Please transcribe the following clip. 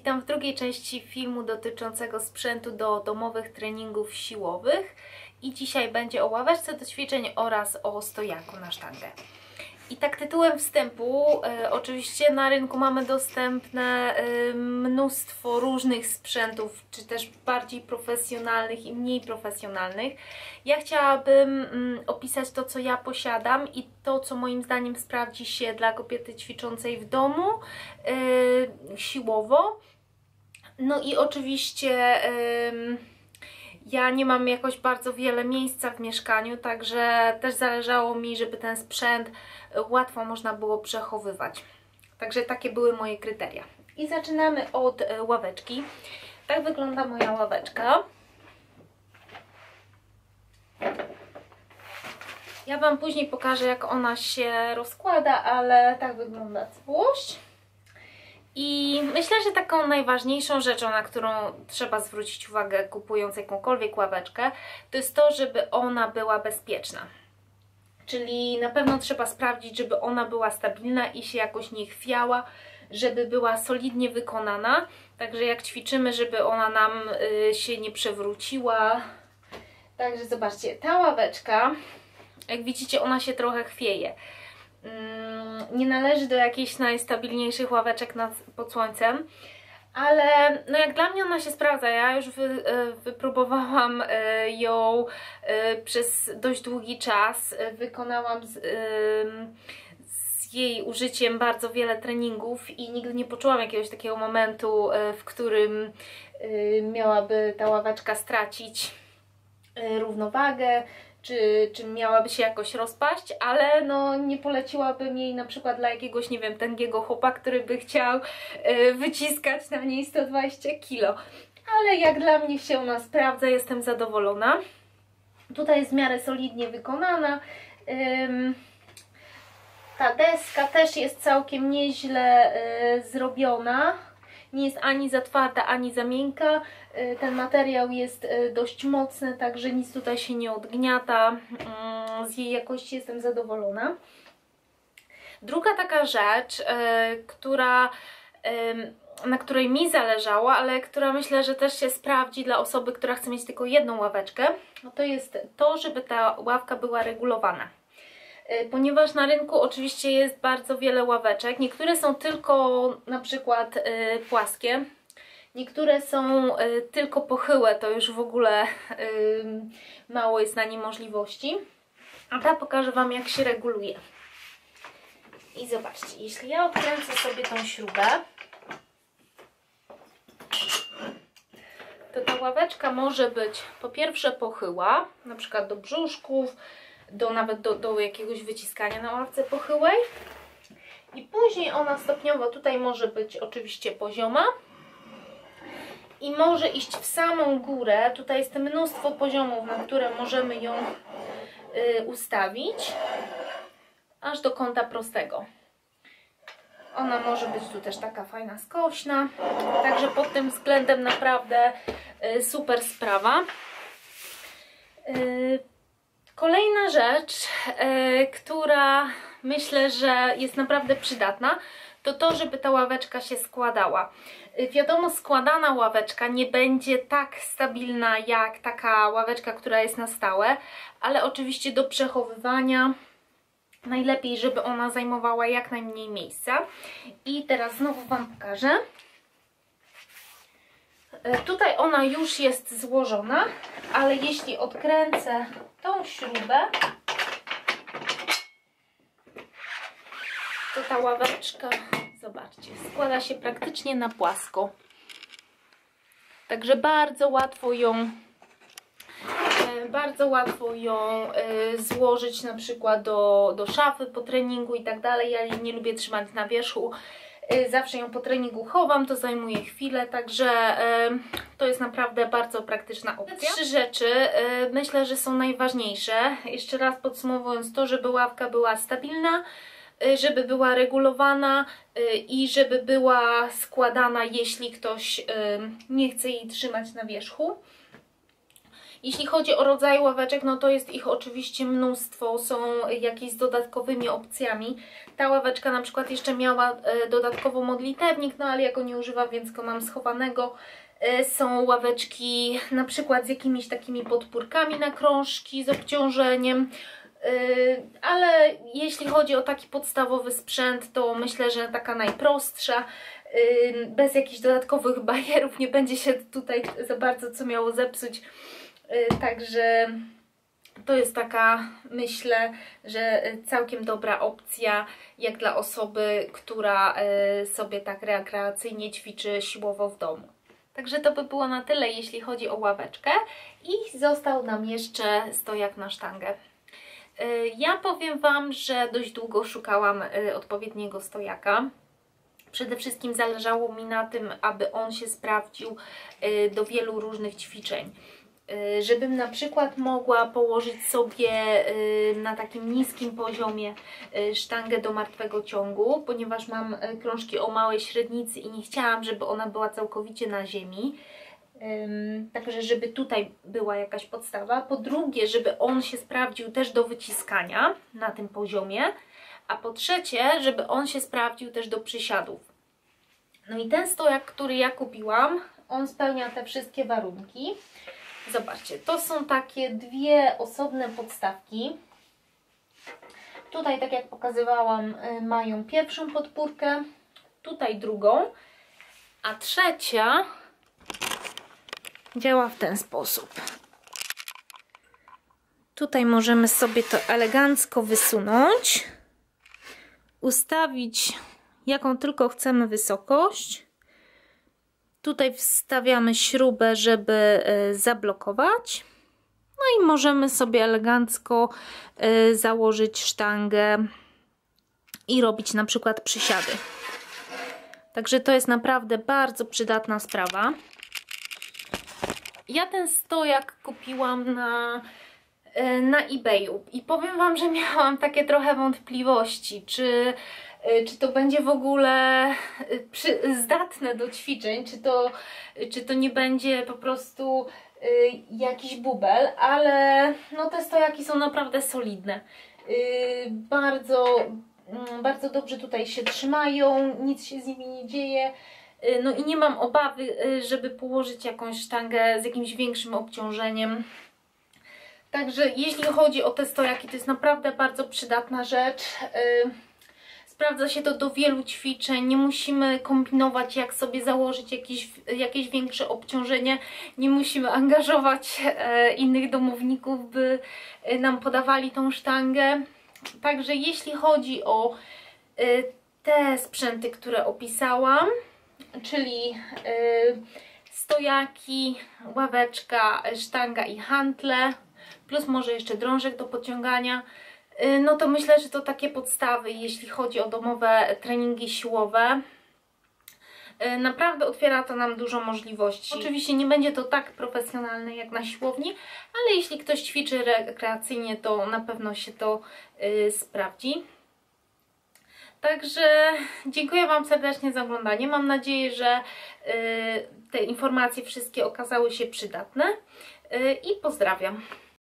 Witam w drugiej części filmu dotyczącego sprzętu do domowych treningów siłowych i dzisiaj będzie o ławeczce do ćwiczeń oraz o stojaku na sztangę. I tak tytułem wstępu, e, oczywiście na rynku mamy dostępne e, mnóstwo różnych sprzętów, czy też bardziej profesjonalnych i mniej profesjonalnych. Ja chciałabym mm, opisać to, co ja posiadam i to, co moim zdaniem sprawdzi się dla kobiety ćwiczącej w domu e, siłowo. No i oczywiście... Ja nie mam jakoś bardzo wiele miejsca w mieszkaniu, także też zależało mi, żeby ten sprzęt łatwo można było przechowywać. Także takie były moje kryteria. I zaczynamy od e, ławeczki. Tak wygląda moja ławeczka. Ja Wam później pokażę, jak ona się rozkłada, ale tak wygląda całość. I myślę, że taką najważniejszą rzeczą, na którą trzeba zwrócić uwagę kupując jakąkolwiek ławeczkę, to jest to, żeby ona była bezpieczna. Czyli na pewno trzeba sprawdzić, żeby ona była stabilna i się jakoś nie chwiała, żeby była solidnie wykonana. Także jak ćwiczymy, żeby ona nam y, się nie przewróciła. Także zobaczcie, ta ławeczka, jak widzicie, ona się trochę chwieje. Mm, nie należy do jakichś najstabilniejszych ławeczek nad, pod słońcem, ale no jak dla mnie ona się sprawdza. Ja już wy, e, wypróbowałam e, ją e, przez dość długi czas. Wykonałam z, z jej użyciem bardzo wiele treningów i nigdy nie poczułam jakiegoś takiego momentu, w którym miałaby ta ławeczka stracić równowagę, czy, czy miałaby się jakoś rozpaść, ale no nie poleciłabym jej na przykład dla jakiegoś, nie wiem, tęgiego chłopa, który by chciał y, wyciskać na niej 120 kg. Ale jak dla mnie się ona sprawdza, jestem zadowolona. Tutaj jest w miarę solidnie wykonana. Ta deska też jest całkiem nieźle y, zrobiona nie jest ani za twarda, ani za miękka. Y, ten materiał jest y, dość mocny, także nic tutaj się nie odgniata. Mm, z jej jakości jestem zadowolona. Druga taka rzecz, y, która na której mi zależało, ale która myślę, że też się sprawdzi dla osoby, która chce mieć tylko jedną ławeczkę, no to jest to, żeby ta ławka była regulowana. E, ponieważ na rynku oczywiście jest bardzo wiele ławeczek. Niektóre są tylko na przykład e, płaskie, niektóre są e, tylko pochyłe, to już w ogóle mało jest na nie możliwości. A ta pokażę Wam jak się reguluje. I zobaczcie, jeśli ja odkręcę sobie tą śrubę, to ta ławeczka może być po pierwsze pochyła, na przykład do brzuszków, do nawet do, do jakiegoś wyciskania na ławce pochyłej. I później ona stopniowo tutaj może być oczywiście pozioma. I może iść w samą górę. Tutaj jest mnóstwo poziomów, na które możemy ją y, ustawić. Aż do kąta prostego. Ona może być tu też taka fajna skośna. Także pod tym względem naprawdę y, super sprawa. Y, Kolejna rzecz, yy, która myślę, że jest naprawdę przydatna, to to, żeby ta ławeczka się składała. Yy, wiadomo, składana ławeczka nie będzie tak stabilna jak taka ławeczka, która jest na stałe, ale oczywiście do przechowywania najlepiej, żeby ona zajmowała jak najmniej miejsca. I teraz znowu Wam pokażę. Yy, tutaj ona już jest złożona, ale jeśli odkręcę tą śrubę, to ta ławeczka, zobaczcie, składa się praktycznie na płasko. Także bardzo łatwo ją e, bardzo łatwo ją e, złożyć na przykład do, do szafy po treningu i tak dalej. Ja nie lubię trzymać na wierzchu zawsze ją po treningu chowam, to zajmuje chwilę, także to jest naprawdę bardzo praktyczna opcja. Trzy rzeczy y, myślę, że są najważniejsze. Jeszcze raz podsumowując to, żeby ławka była stabilna, y, żeby była regulowana i żeby była składana, jeśli ktoś nie chce jej trzymać na wierzchu. Jeśli chodzi o rodzaj ławeczek, no to jest ich oczywiście mnóstwo, są jakieś z dodatkowymi opcjami. Ta ławeczka na przykład jeszcze miała e, dodatkowo modlitewnik, no ale ja go nie używam, więc go mam schowanego. E, są ławeczki na przykład z jakimiś takimi podpórkami na krążki, z obciążeniem. E, ale jeśli chodzi o taki podstawowy sprzęt, to myślę, że taka najprostsza, bez jakichś dodatkowych barierów, nie będzie się tutaj za bardzo co miało zepsuć. Także to jest taka, myślę, że całkiem dobra opcja, jak dla osoby, która sobie tak rekreacyjnie ćwiczy siłowo w domu. Także to by było na tyle, jeśli chodzi o ławeczkę. I został nam jeszcze stojak na sztangę. Ja powiem Wam, że dość długo szukałam odpowiedniego stojaka. Przede wszystkim zależało mi na tym, aby on się sprawdził y, do wielu różnych ćwiczeń. Y, żebym na przykład mogła położyć sobie y, na takim niskim poziomie sztangę do martwego ciągu, ponieważ mam krążki o małej średnicy i nie chciałam, żeby ona była całkowicie na ziemi. Także żeby tutaj była jakaś podstawa. Po drugie, żeby on się sprawdził też do wyciskania na tym poziomie a po trzecie, żeby on się sprawdził też do przysiadów. No i ten stojak, który ja kupiłam, on spełnia te wszystkie warunki. Zobaczcie, to są takie dwie osobne podstawki. Tutaj, tak jak pokazywałam, y, mają pierwszą podpórkę, tutaj drugą, a trzecia działa w ten sposób. Tutaj możemy sobie to elegancko wysunąć ustawić jaką tylko chcemy wysokość. Tutaj wstawiamy śrubę, żeby e, zablokować. No i możemy sobie elegancko e, założyć sztangę i robić na przykład przysiady. Także to jest naprawdę bardzo przydatna sprawa. Ja ten stojak kupiłam na E, na eBayu i powiem Wam, że miałam takie trochę wątpliwości, czy, czy to będzie w ogóle e, zdatne do ćwiczeń, czy to, czy to nie będzie po prostu jakiś bubel, ale no te stojaki są naprawdę solidne. Bardzo, mm, bardzo dobrze tutaj się trzymają, nic się z nimi nie dzieje. No i nie mam obawy, żeby położyć jakąś sztangę z jakimś większym obciążeniem Także jeśli chodzi o te stojaki, to jest naprawdę bardzo przydatna rzecz. Sprawdza się to do wielu ćwiczeń, nie musimy kombinować jak sobie założyć jakieś, jakieś większe obciążenie, nie musimy angażować e, innych domowników, by e, nam podawali tą sztangę. Także jeśli chodzi o e, te sprzęty, które opisałam, czyli stojaki, ławeczka, sztanga i hantle, plus może jeszcze drążek do podciągania, y, no to myślę, że to takie podstawy, jeśli chodzi o domowe treningi siłowe. Y, naprawdę otwiera to nam dużo możliwości. Oczywiście nie będzie to tak profesjonalne jak na siłowni, ale jeśli ktoś ćwiczy rekreacyjnie, to na pewno się to yy, sprawdzi. Także dziękuję Wam serdecznie za oglądanie. Mam nadzieję, że yy, te informacje wszystkie okazały się przydatne yy, i pozdrawiam.